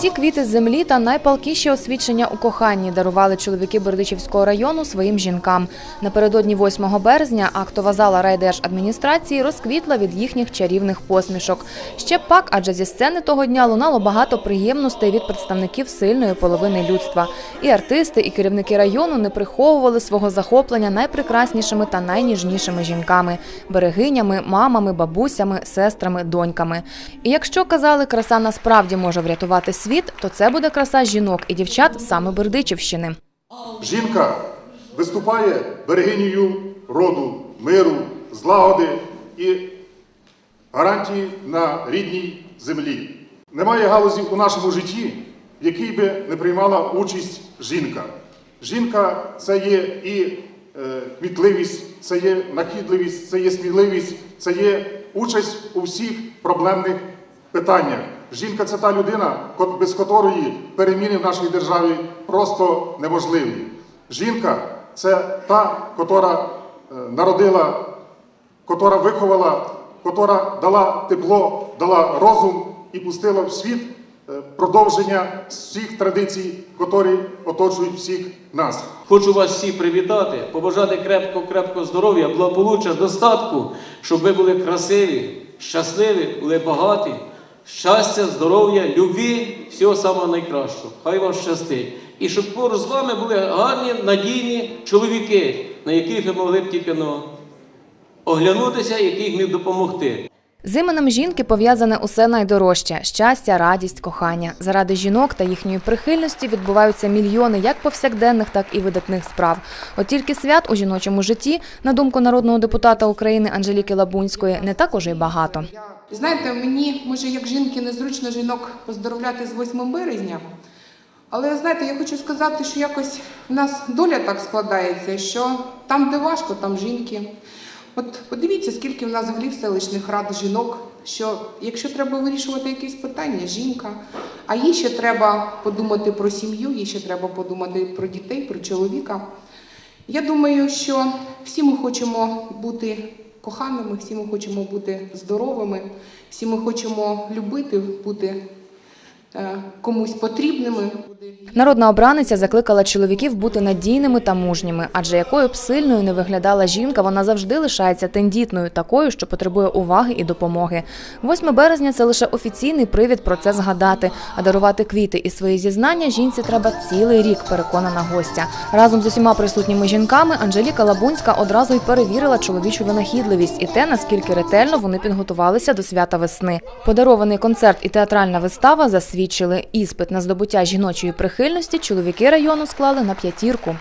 Усі квіти з землі та найпалкіші освідчення у коханні дарували чоловіки Бердичівського району своїм жінкам. Напередодні 8 березня актова зала райдержадміністрації розквітла від їхніх чарівних посмішок. Ще пак, адже зі сцени того дня лунало багато приємностей від представників сильної половини людства. І артисти, і керівники району не приховували свого захоплення найпрекраснішими та найніжнішими жінками берегинями, мамами, бабусями, сестрами, доньками. І якщо казали, краса насправді може врятувати світ, то це буде краса жінок і дівчат саме Бердичівщини. Жінка виступає берегинею роду, миру, злагоди і гарантії на рідній землі. Немає галузі у нашому житті, в якій би не приймала участь жінка. Жінка це є і е, кмітливість, це є нахідливість, це є сміливість, це є участь у всіх проблемних питаннях. Жінка це та людина, без котрої переміни в нашій державі просто неможливі. Жінка це та, котра е, народила котра виховала, котра дала тепло, дала розум і пустила в світ е, продовження всіх традицій, котрі оточують всіх нас. Хочу вас всіх привітати, побажати крепко-крепко здоров'я, благополуччя, достатку, щоб ви були красиві, щасливі, були багаті, щастя, здоров'я, любві, всього самого найкращого. Хай вам щастить. І щоб поруч з вами були гарні, надійні чоловіки, на яких ви могли б тільки ну, оглянутися, яких міг допомогти. З іменем жінки пов'язане усе найдорожче щастя, радість, кохання. Заради жінок та їхньої прихильності відбуваються мільйони як повсякденних, так і видатних справ. От тільки свят у жіночому житті, на думку народного депутата України Анжеліки Лабунської, не так уже й багато. Знаєте, мені може як жінки незручно жінок поздоровляти з 8 березня. Але знаєте, я хочу сказати, що якось в нас доля так складається, що там, де важко, там жінки. От подивіться, скільки в нас голів селищних рад жінок, що якщо треба вирішувати якісь питання, жінка, а їй ще треба подумати про сім'ю, їй ще треба подумати про дітей, про чоловіка. Я думаю, що всі ми хочемо бути коханими, всі ми хочемо бути здоровими, всі ми хочемо любити, бути комусь потрібними. Народна обраниця закликала чоловіків бути надійними та мужніми, адже якою б сильною не виглядала жінка, вона завжди лишається тендітною, такою, що потребує уваги і допомоги. 8 березня це лише офіційний привід про це згадати. А дарувати квіти і свої зізнання жінці треба цілий рік, переконана гостя. Разом з усіма присутніми жінками Анжеліка Лабунська одразу й перевірила чоловічу винахідливість і те, наскільки ретельно вони підготувалися до свята весни. Подарований концерт і театральна вистава засвідчили іспит на здобуття жіночої прихильності. Чоловіки району склали на п'ятірку.